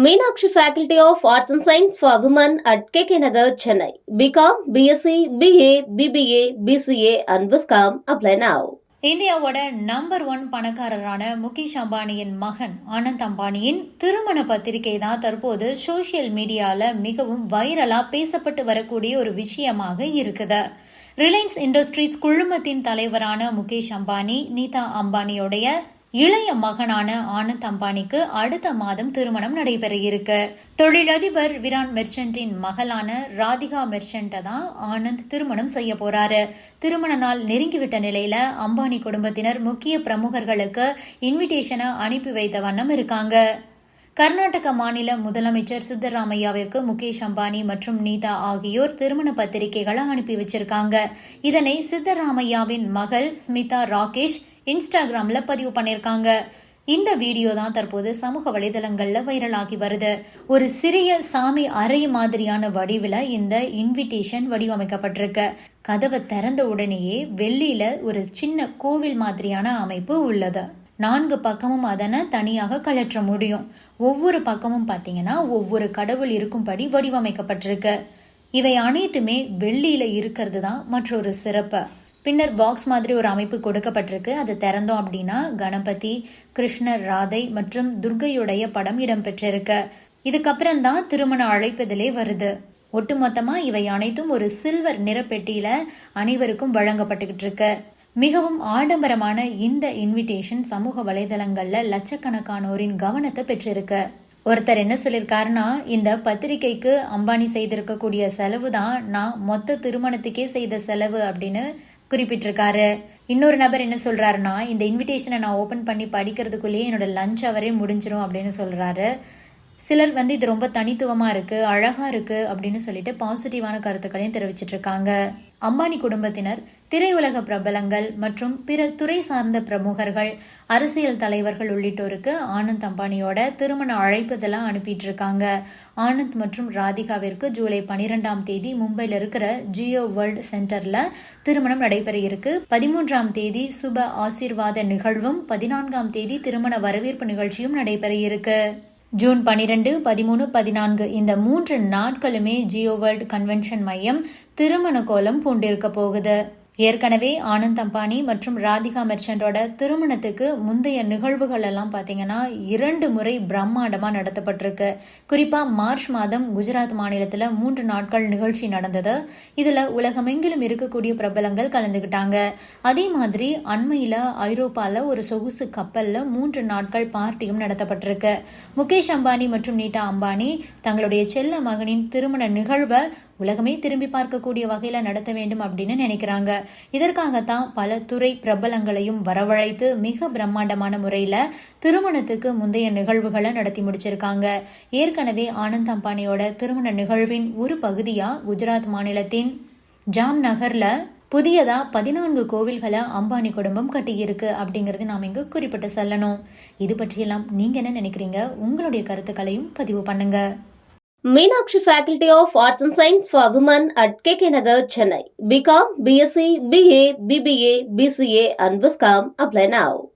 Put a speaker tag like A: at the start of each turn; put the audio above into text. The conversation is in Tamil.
A: Meenakshi faculty of arts and science for women at K K Nagar Chennai BCom BSc BA BBA BCA and Viscom. Apply now.
B: இந்தியாவோட நம்பர் ஒன் பணக்காரரான முகேஷ் அம்பானியின் மகன் ஆனந்த் அம்பானியின் திருமண பத்திரிகை தான் தற்போது சோஷியல் மீடியால மிகவும் வைரலா பேசப்பட்டு வரக்கூடிய ஒரு விஷயமாக இருக்குது ரிலையன்ஸ் இண்டஸ்ட்ரீஸ் குழுமத்தின் தலைவரான முகேஷ் அம்பானி நீதா அம்பானியோடைய இளைய மகனான ஆனந்த் அம்பானிக்கு அடுத்த மாதம் திருமணம் நடைபெற இருக்கு தொழிலதிபர் விரான் மெர்ச்சன்டின் மகளான ராதிகா மெர்ச்சன்ட தான் ஆனந்த் திருமணம் செய்ய போறாரு. திருமண நாள் நெருங்கிவிட்ட நிலையில அம்பானி குடும்பத்தினர் முக்கிய பிரமுகர்களுக்கு இன்விடேஷனை அனுப்பி வைத்த வண்ணம் இருக்காங்க. கர்நாடக மாநில முதலமைச்சர் சித்தராமையாவிற்கு முகேஷ் அம்பானி மற்றும் நீதா ஆகியோர் திருமண பத்திரிகைகளை அனுப்பி வச்சிருக்காங்க. இதனை சித்தராமையாவின் மகள் ஸ்மிதா ராகேஷ் இன்ஸ்டாகிராமில் பதிவு பண்ணியிருக்காங்க இந்த வீடியோ தான் தற்போது சமூக வலைதளங்கள்ல வைரலாகி வருது. ஒரு சிறிய சாமி அறை மாதிரியான வடிவில் இந்த இன்விடேஷன் வடிவமைக்கப்பட்டிருக்கு. கதவை திறந்த உடனேயே வெள்ளியில ஒரு சின்ன கோவில் மாதிரியான அமைப்பு உள்ளது. நான்கு பக்கமும் அதனை தனியாக கழற்ற முடியும். ஒவ்வொரு பக்கமும் பார்த்தீங்கன்னா ஒவ்வொரு கடவுள் இருக்கும்படி வடிவமைக்கப்பட்டிருக்கு. இவை அனைத்துமே வெள்ளியில இருக்கிறது தான் மற்றொரு சிறப்பு. பின்னர் பாக்ஸ் மாதிரி ஒரு அமைப்பு கொடுக்கப்பட்டிருக்கு. அது திறந்தோம் அப்படின்னா கணபதி கிருஷ்ணர் ராதை மற்றும் துர்கையுடைய படம் இடம்பெற்றிருக்கு. இதுக்கப்புறம் தான் திருமண அழைப்பதிலே வருது. ஒட்டுமொத்தமா இவை அனைத்தும் ஒரு சில்வர் நிறப்பெட்டியில அனைவருக்கும் வழங்கப்பட்டுக்கிட்டு இருக்கு மிகவும் ஆடம்பரமான இந்த இன்விடேஷன் சமூக வலைதளங்கள்ல லட்சக்கணக்கானோரின் கவனத்தை பெற்றிருக்கு. ஒருத்தர் என்ன சொல்லியிருக்காருன்னா இந்த பத்திரிகைக்கு அம்பானி செய்திருக்கக்கூடிய செலவு தான் நான் மொத்த திருமணத்துக்கே செய்த செலவு அப்படின்னு குறிப்பிட்டிருக்காரு. இன்னொரு நபர் என்ன சொல்றாருன்னா இந்த இன்விடேஷனை நான் ஓபன் பண்ணி படிக்கிறதுக்குள்ளேயே என்னோட லஞ்ச் அவரே முடிஞ்சிடும் அப்படின்னு சொல்றாரு. சிலர் வந்து இது ரொம்ப தனித்துவமாக இருக்கு அழகா இருக்கு அப்படின்னு சொல்லிட்டு பாசிட்டிவான கருத்துக்களையும் தெரிவிச்சிட்டு இருக்காங்க அம்பானி குடும்பத்தினர் திரையுலக பிரபலங்கள் மற்றும் பிற துறை சார்ந்த பிரமுகர்கள் அரசியல் தலைவர்கள் உள்ளிட்டோருக்கு ஆனந்த் அம்பானியோட திருமண அழைப்புதெல்லாம் அனுப்பிட்டு இருக்காங்க ஆனந்த் மற்றும் ராதிகாவிற்கு ஜூலை பனிரெண்டாம் தேதி மும்பையில் இருக்கிற ஜியோ வேர்ல்ட் சென்டர்ல திருமணம் நடைபெற இருக்கு பதிமூன்றாம் தேதி சுப ஆசீர்வாத நிகழ்வும் பதினான்காம் தேதி திருமண வரவேற்பு நிகழ்ச்சியும் நடைபெற இருக்கு ஜூன் பனிரெண்டு பதிமூணு பதினான்கு இந்த மூன்று நாட்களுமே ஜியோ வேர்ல்ட் கன்வென்ஷன் மையம் திருமண கோலம் பூண்டிருக்க போகுது. ஏற்கனவே ஆனந்த் அம்பானி மற்றும் ராதிகா மெர்ச்சன்டோட திருமணத்துக்கு முந்தைய நிகழ்வுகள் எல்லாம் பார்த்தீங்கன்னா இரண்டு முறை பிரம்மாண்டமாக நடத்தப்பட்டிருக்கு. குறிப்பாக மார்ச் மாதம் குஜராத் மாநிலத்தில் மூன்று நாட்கள் நிகழ்ச்சி நடந்தது. இதில் உலகமெங்கிலும் இருக்கக்கூடிய பிரபலங்கள் கலந்துக்கிட்டாங்க அதே மாதிரி அண்மையில் ஐரோப்பாவில் ஒரு சொகுசு கப்பலில் மூன்று நாட்கள் பார்ட்டியும் நடத்தப்பட்டிருக்கு. முகேஷ் அம்பானி மற்றும் நீட்டா அம்பானி தங்களுடைய செல்ல மகனின் திருமண நிகழ்வை உலகமே திரும்பி பார்க்கக்கூடிய வகையில் நடத்த வேண்டும் அப்படின்னு நினைக்கிறாங்க. இதற்காகத்தான் பல துறை பிரபலங்களையும் வரவழைத்து மிக பிரம்மாண்டமான முறையில் திருமணத்துக்கு முந்தைய நிகழ்வுகளை நடத்தி முடிச்சிருக்காங்க. ஏற்கனவே ஆனந்த் அம்பானியோட திருமண நிகழ்வின் ஒரு பகுதியா குஜராத் மாநிலத்தின் ஜாம் நகர்ல புதியதா பதினான்கு கோவில்களை அம்பானி குடும்பம் கட்டியிருக்கு அப்படிங்கிறது நாம் இங்கு குறிப்பிட்டு சொல்லணும். இது பற்றியெல்லாம் நீங்க என்ன நினைக்கிறீங்க? உங்களுடைய கருத்துக்களையும் பதிவு பண்ணுங்க
A: Meenakshi Faculty of Arts and Science for Women at KK Nagar, Chennai. BCom, BSc, BA, BBA, BCA and Viscom. Apply now.